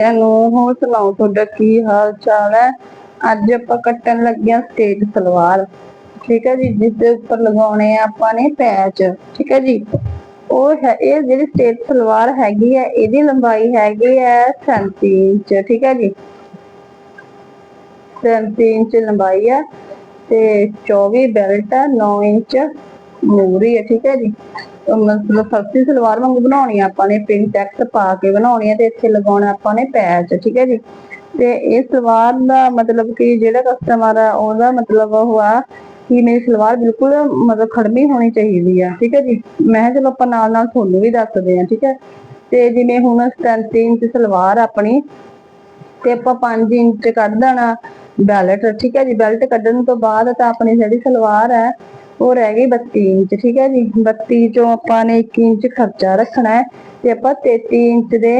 ਨੂੰ ਹੋਰ ਸੁਣਾਓ, ਤੁਹਾਡਾ ਕੀ ਹਾਲ ਚਾਲ ਹੈ? ਅੱਜ ਆਪਾਂ ਕੱਟਣ ਲੱਗਿਆ ਸਟੇਟ ਸਲਵਾਰ। ਠੀਕ ਹੈ ਜੀ, ਜਿਸ ਦੇ ਉੱਪਰ ਲਗਾਉਣੇ ਆ ਆਪਾਂ ਨੇ ਪੈਚ। ਠੀਕ ਹੈ ਜੀ? ਉਹ ਹੈ, ਇਹ ਜਿਹੜੀ ਸਟੇਟ ਸਲਵਾਰ ਹੈਗੀ ਹੈ, ਇਹਦੀ ਲੰਬਾਈ ਹੈਗੀ ਹੈ 37 ਇੰਚ। ਠੀਕ ਹੈ ਜੀ? 37 ਇੰਚ ਲੰਬਾਈ ਹੈ ਤੇ 24 ਬੈਲਟ ਹੈ 9 ਇੰਚ। ਮੂਰੀ ਹੈ, ਠੀਕ ਹੈ ਜੀ। ਮਤਲਬ ਫਰਸੀ ਸਲਵਾਰ ਵਾਂਗੂ ਬਣਾਉਣੀ ਆ ਆਪਾਂ ਨੇ ਪਿੰਕ ਟੈਕਸ ਪਾ ਕੇ ਬਣਾਉਣੀ ਹੈ ਤੇ ਇੱਥੇ ਲਗਾਉਣਾ ਆਪਾਂ ਨੇ ਪੈਚ ਠੀਕ ਹੈ ਜੀ। ਤੇ ਇਹ ਸਲਵਾਰ ਦਾ ਮਤਲਬ ਕਿ ਜਿਹੜਾ ਕਸਟਮਰ ਆ, ਉਹਦਾ ਮਤਲਬ ਉਹ ਆ ਕਿ ਮੇਰੀ ਸਲਵਾਰ ਬਿਲਕੁਲ ਮਤਲਬ ਖੜਮੀ ਹੋਣੀ ਚਾਹੀਦੀ ਆ, ਠੀਕ ਹੈ ਜੀ। ਮੈਂ ਕਿਹਾ ਚਲੋ ਆਪਾਂ ਨਾਲ ਨਾਲ ਤੁਹਾਨੂੰ ਵੀ ਦੱਸਦੇ ਆ, ਠੀਕ ਹੈ। ਤੇ ਜਿਵੇਂ ਹੁਣ 37 ਇੰਚ ਸਲਵਾਰ ਆਪਣੀ, ਤੇ ਆਪਾਂ 5 ਇੰਚ ਕੱਢ ਦੇਣਾ ਬੈਲਟ, ਠੀਕ ਹੈ ਜੀ। ਬੈਲਟ ਕੱਢਣ ਤੋਂ ਬਾਅਦ ਤਾਂ ਆਪਣੀ ਜਿਹੜੀ ਸਲਵਾਰ ਹੈ ਉਹ ਰਹਿ ਗਈ 32 ਇੰਚ, ਠੀਕ ਹੈ ਜੀ। 32 ਚੋਂ ਆਪਾਂ ਨੇ 1 ਇੰਚ ਖਰਚਾ ਰੱਖਣਾ ਹੈ ਤੇ ਆਪਾਂ 33 ਇੰਚ ਦੇ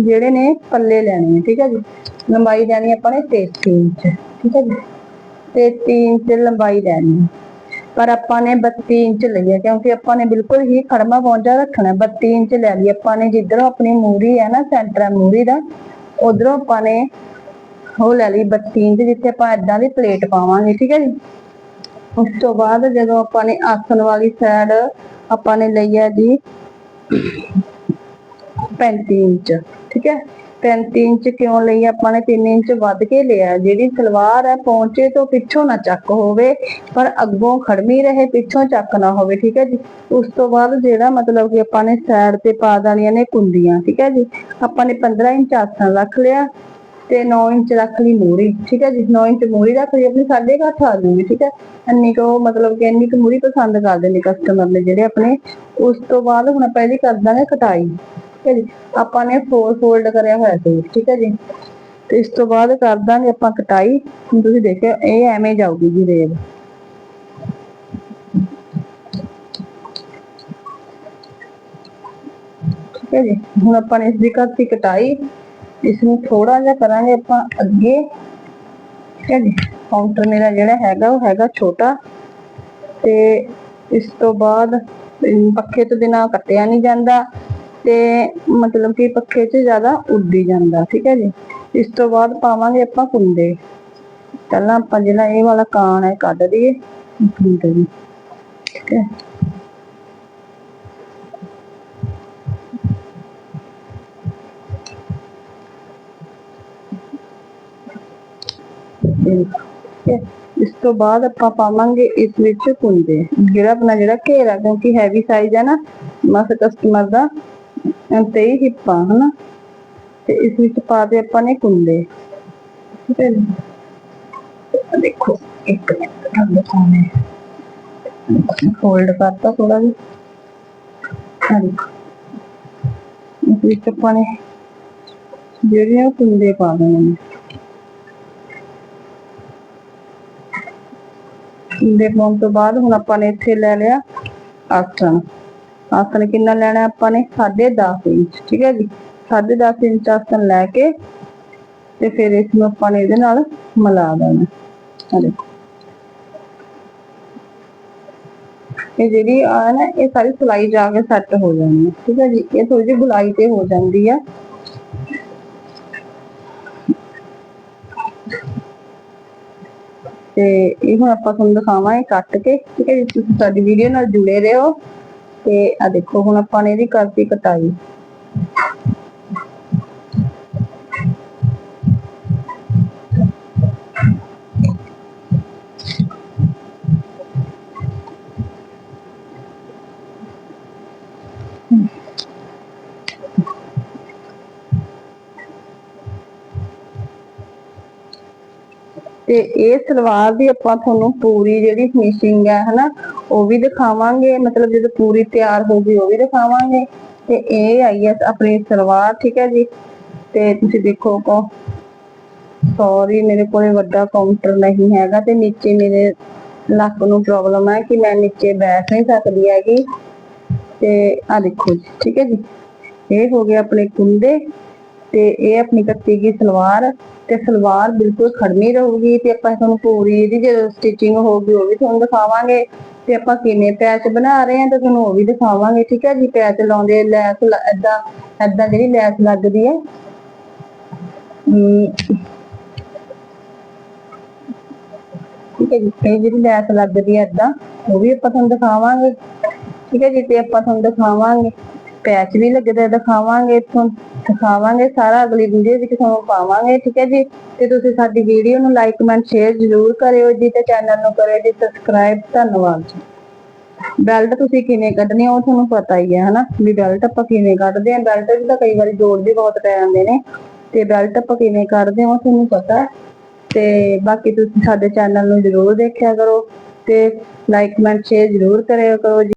ਜਿਹੜੇ ਨੇ ਪੱਲੇ ਲੈਣੇ ਨੇ, ਠੀਕ ਹੈ ਜੀ। ਲੰਬਾਈ ਲੈਣੀ ਆਪਾਂ ਨੇ 33 ਇੰਚ, ਠੀਕ ਹੈ ਜੀ। 33 ਇੰਚ ਲੰਬਾਈ ਲੈਣੀ ਪਰ ਆਪਾਂ ਨੇ 32 ਇੰਚ ਲਈ ਕਿਉਂਕਿ ਆਪਾਂ ਨੇ ਬਿਲਕੁਲ ਹੀ ਖੜਮਾ ਪਹੁੰਚਾ ਰੱਖਣਾ ਹੈ। 32 ਇੰਚ ਲੈ ਲਈ ਆਪਾਂ ਨੇ, ਜਿੱਧਰੋਂ ਆਪਣੀ ਮੂਰੀ ਹੈ ਨਾ, ਸੈਂਟਰ ਹੈ ਮੂਰੀ ਦਾ, ਉਧਰੋਂ ਆਪਾਂ ਨੇ ਉਹ ਲੈ ਲਈ 32 ਇੰਚ, ਜਿੱਥੇ ਆਪਾਂ ਇਦਾਂ ਦੀ ਪਲੇਟ ਪਾਵਾਂਗੇ, ਠੀਕ ਹੈ ਜੀ। ਉਸ ਤੋਂ ਬਾਅਦ ਜਦੋਂ ਆਪਾਂ ਨੇ ਆਸਣ ਵਾਲੀ ਸਾਈਡ ਆਪਾਂ ਨੇ ਲਈ ਹੈ ਜੀ 35 ਇੰਚ, ਠੀਕ ਹੈ? 35 ਇੰਚ ਕਿਉਂ ਲਈ? ਆਪਾਂ ਨੇ 3 ਇੰਚ ਵੱਧ ਕੇ ਲਿਆ। ਜਿਹੜੀ ਸਲਵਾਰ ਹੈ ਪਹੁੰਚੇ ਤੋਂ ਪਿੱਛੋਂ ਨਾ ਚੱਕ ਹੋਵੇ, ਪਰ ਅੱਗੋਂ ਖੜਮੀ ਰਹੇ, ਪਿੱਛੋਂ ਚੱਕ ਨਾ ਹੋਵੇ, ਠੀਕ ਹੈ ਜੀ? ਉਸ ਤੋਂ ਬਾਅਦ ਜਿਹੜਾ ਮਤਲਬ ਕਿ ਆਪਾਂ ਨੇ ਸਾਈਡ ਤੇ ਪਾ ਦੇਣੀਆਂ ਨੇ ਕੁੰਦੀਆਂ ਠੀਕ ਹੈ ਜੀ? ਆਪਾਂ ਨੇ 15 ਇੰਚ ਆਸਣ ਰੱਖ ਲਿਆ। ਤੇ 9 ਇੰਚ ਰੱਖ ਲਈ ਮੂਰੀ, ਠੀਕ ਹੈ ਜੀ? 9 ਇੰਚ ਮੂਰੀ ਰੱਖ ਲਈ, ਆਪਣੀ ਸਾਢੇ ਕੁ ਅੱਠ ਆ ਜੂਗੀ, ਠੀਕ ਹੈ? ਇੰਨੀ ਕੁ ਮਤਲਬ ਕਿ ਇੰਨੀ ਕੁ ਮੂਰੀ ਪਸੰਦ ਕਰਦੇ ਨੇ ਕਸਟਮਰ ਨੇ ਜਿਹੜੇ ਆਪਣੇ, ਉਸ ਤੋਂ ਬਾਅਦ ਹੁਣ ਆਪਾਂ ਇਹਦੀ ਕਰ ਦਾਂਗੇ ਕਟਾਈ, ਠੀਕ ਹੈ ਜੀ? ਆਪਾਂ ਨੇ ਫੋਰ ਫੋਲਡ ਕਰਿਆ ਹੋਇਆ ਸੀ, ਠੀਕ ਹੈ ਜੀ? ਤੇ ਇਸ ਤੋਂ ਬਾਅਦ ਕਰ ਦਾਂਗੇ ਆਪਾਂ ਕਟਾਈ, ਹੁਣ ਤੁਸੀਂ ਦੇਖਿਓ, ਇਹ ਐਵੇਂ ਜਾਊਗੀ ਜੀ ਰੇਲ। ਠੀਕ ਹੈ ਜੀ? ਹੁਣ ਆਪਾਂ ਨੇ ਇਸ ਦੀ ਕਰਤੀ ਕਟਾਈ ਇਸ ਨੂੰ ਥੋੜਾ ਜਿਹਾ ਕਰਾਂਗੇ ਆਪਾਂ ਅੱਗੇ। ਠੀਕ ਹੈ ਜੀ ਕਾਊਂਟਰ ਮੇਰਾ ਜਿਹੜਾ ਹੈਗਾ, ਉਹ ਹੈਗਾ ਛੋਟਾ। ਤੇ ਇਸ ਤੋਂ ਬਾਅਦ ਪੱਖੇ ਤੋਂ ਬਿਨਾ ਕੱਟਿਆ ਨਹੀਂ ਜਾਂਦਾ ਤੇ ਮਤਲਬ ਕਿ ਪੱਖੇ 'ਚ ਜ਼ਿਆਦਾ ਉੱਡੀ ਜਾਂਦਾ, ਠੀਕ ਹੈ ਜੀ। ਇਸ ਤੋਂ ਬਾਅਦ ਪਾਵਾਂਗੇ ਆਪਾਂ ਕੁੰਡੇ। ਪਹਿਲਾਂ ਆਪਾਂ ਜਿਹੜਾ ਇਹ ਵਾਲਾ ਕਾਣ ਹੈ, ਕੱਢ ਦਈਏ। ਕੁੰਡੇ ਜੀ। ਠੀਕ ਹੈ। ਠੀਕ ਹੈ। ਇਸ ਤੋਂ ਬਾਅਦ ਆਪਾਂ ਪਾਵਾਂਗੇ ਇਸ ਵਿੱਚ ਕੁੰਦੇ ਜਿਹੜਾ ਆਪਣਾ ਜਿਹੜਾ ਘੇਰਾ, ਕਿਉਂਕਿ ਹੈਵੀ ਸਾਈਜ਼ ਹੈ ਨਾ, ਮਸ ਕਸਟਮਰ ਦਾ ਤੇ ਹੀ ਹਿੱਪਾ ਹਨਾ? ਤੇ ਇਸ ਵਿੱਚ ਪਾ ਦੇ ਆਪਾਂ ਨੇ ਕੁੰਡੇ ਦੇਖੋ, ਇੱਕ ਮਿੰਟ ਤੁਹਾਨੂੰ ਦਿਖਾਉਣੇ ਫੋਲਡ ਕਰਤਾ ਥੋੜਾ ਜਿਹਾ। ਆਹ ਇਸ ਵਿੱਚ ਆਪਾਂ ਨੇ ਜਿਹੜੀਆਂ ਕੁੰਦੇ ਪਾ ਦੇਣੇ ਨੇ। ਕੁੰਡੇ ਪਾਉਣ ਤੋਂ ਬਾਅਦ ਹੁਣ ਆਪਾਂ ਨੇ ਇੱਥੇ ਲੈ ਲਿਆ ਆਸਣ ਆਸਣ ਕਿੰਨਾ ਲੈਣਾ ਆਪਾਂ ਨੇ? 10.5 ਇੰਚ, ਠੀਕ ਹੈ ਜੀ। 10.5 ਇੰਚ ਆਸਣ ਲੈ ਕੇ ਤੇ ਫਿਰ ਇਸ ਨੂੰ ਆਪਾਂ ਨੇ ਇਹਦੇ ਨਾਲ ਮਿਲਾ ਦੇਣਾ। ਆਹ ਦੇਖੋ। ਇਹ ਜਿਹੜੀ ਆ ਨਾ, ਇਹ ਸਾਰੀ ਸਲਾਈ ਜਾ ਕੇ ਸੈੱਟ ਹੋ ਜਾਣੀ ਹੈ, ਠੀਕ ਹੈ ਜੀ। ਇਹ ਥੋੜੀ ਜਿਹੀ ਗੁਲਾਈ ਤੇ ਹੋ ਜਾਂਦੀ ਆ ਤੇ ਇਹ ਹੁਣ ਆਪਾਂ ਤੁਹਾਨੂੰ ਦਿਖਾਵਾਂਗੇ ਕੱਟ ਕੇ, ਠੀਕ ਹੈ ਜੀ? ਤੁਸੀਂ ਸਾਡੀ ਵੀਡੀਓ ਨਾਲ ਜੁੜੇ ਰਹੋ ਤੇ ਆ ਦੇਖੋ, ਹੁਣ ਆਪਾਂ ਨੇ ਇਹਦੀ ਕਰਤੀ ਕਟਾਈ। ਤੇ ਇਹ ਸਲਵਾਰ ਦੀ ਆਪਾਂ ਤੁਹਾਨੂੰ ਪੂਰੀ ਜਿਹੜੀ ਫਿਨਿਸ਼ਿੰਗ ਹੈ, ਹਨਾ, ਉਹ ਵੀ ਦਿਖਾਵਾਂਗੇ। ਮਤਲਬ ਜਦੋਂ ਪੂਰੀ ਤਿਆਰ ਹੋ ਗਈ, ਉਹ ਵੀ ਦਿਖਾਵਾਂਗੇ। ਤੇ ਇਹ ਆਈ ਹੈ ਆਪਣੀ ਸਲਵਾਰ, ਠੀਕ ਹੈ ਜੀ। ਤੇ ਤੁਸੀਂ ਦੇਖੋ ਕੋ ਸੌਰੀ ਮੇਰੇ ਕੋਲੇ ਵੱਡਾ ਕਾਊਂਟਰ ਨਹੀਂ ਹੈਗਾ ਤੇ ਨੀਚੇ ਮੇਰੇ ਲੱਕ ਨੂੰ ਪ੍ਰੋਬਲਮ ਹੈ ਕਿ ਮੈਂ ਨੀਚੇ ਬੈਠ ਨਹੀਂ ਸਕਦੀ ਹੈਗੀ। ਤੇ ਆ ਦੇਖੋ ਜੀ, ਠੀਕ ਹੈ ਜੀ। ਇਹ ਹੋ ਗਏ ਆਪਣੇ ਕੁੰਡੇ। ਤੇ ਇਹ ਆਪਣੀ ਕੱਤੀ ਗਈ ਸਲਵਾਰ ਤੇ ਸਲਵਾਰ ਬਿਲਕੁਲ ਖੜਮੀ ਰਹੂਗੀ ਤੇ ਆਪਾਂ ਤੁਹਾਨੂੰ ਪੂਰੀ ਇਹਦੀ ਜਦੋਂ ਸਟਿਚਿੰਗ ਹੋਊਗੀ ਉਹ ਵੀ ਤੁਹਾਨੂੰ ਦਿਖਾਵਾਂਗੇ ਤੇ ਆਪਾਂ ਕਿਵੇਂ ਪੈਚ ਬਣਾ ਰਹੇ ਹਾਂ ਤੇ ਤੁਹਾਨੂੰ ਉਹ ਵੀ ਦਿਖਾਵਾਂਗੇ, ਠੀਕ ਹੈ ਜੀ? ਪੈਚ ਲਾਉਂਦੇ ਲੈਸ ਏਦਾਂ ਏਦਾਂ ਜਿਹੜੀ ਲੈਸ ਲੱਗਦੀ ਹੈ। ਠੀਕ ਹੈ ਜੀ, ਇਹ ਜਿਹੜੀ ਲੈਸ ਲੱਗਦੀ ਹੈ ਏਦਾਂ, ਉਹ ਵੀ ਆਪਾਂ ਤੁਹਾਨੂੰ ਦਿਖਾਵਾਂਗੇ। ਠੀਕ ਹੈ ਜੀ, ਤੇ ਆਪਾਂ ਤੁਹਾਨੂੰ ਦਿਖਾਵਾਂਗੇ। ਪੈਚ ਵੀ ਲੱਗਦਾ ਦਿਖਾਵਾਂਗੇ ਤੁਹਾਨੂੰ ਦਿਖਾਵਾਂਗੇ ਸਾਰਾ, ਅਗਲੀ ਵੀਡੀਓ ਵਿੱਚ ਤੁਹਾਨੂੰ ਪਾਵਾਂਗੇ, ਠੀਕ ਹੈ ਜੀ? ਤੇ ਤੁਸੀਂ ਸਾਡੀ ਵੀਡੀਓ ਨੂੰ ਲਾਈਕ ਕਮੈਂਟ ਸ਼ੇਅਰ ਜ਼ਰੂਰ ਕਰਿਓ ਜੀ ਤੇ ਚੈਨਲ ਨੂੰ ਕਰਿਓ ਜੀ ਸਬਸਕ੍ਰਾਈਬ ਧੰਨਵਾਦ ਜੀ। ਬੈਲਟ ਤੁਸੀਂ ਕਿਵੇਂ ਕੱਢਣੀ ਆ, ਉਹ ਤੁਹਾਨੂੰ ਪਤਾ ਹੀ ਹੈ, ਹਨਾ? ਵੀ ਬੈਲਟ ਆਪਾਂ ਕਿਵੇਂ ਕੱਢਦੇ ਆ ਬੈਲਟ ਵੀ ਤਾਂ ਕਈ ਵਾਰੀ ਜੋੜ ਵੀ ਬਹੁਤ ਪੈ ਜਾਂਦੇ ਨੇ, ਤੇ ਬੈਲਟ ਆਪਾਂ ਕਿਵੇਂ ਕੱਢਦੇ ਆ ਉਹ ਤੁਹਾਨੂੰ ਪਤਾ ਤੇ ਬਾਕੀ ਤੁਸੀਂ ਸਾਡੇ ਚੈਨਲ ਨੂੰ ਜਰੂਰ ਦੇਖਿਆ ਕਰੋ ਤੇ ਲਾਈਕ ਕਮੈਂਟ ਸ਼ੇਅਰ ਜਰੂਰ ਕਰਿਆ ਕਰੋ ਜੀ।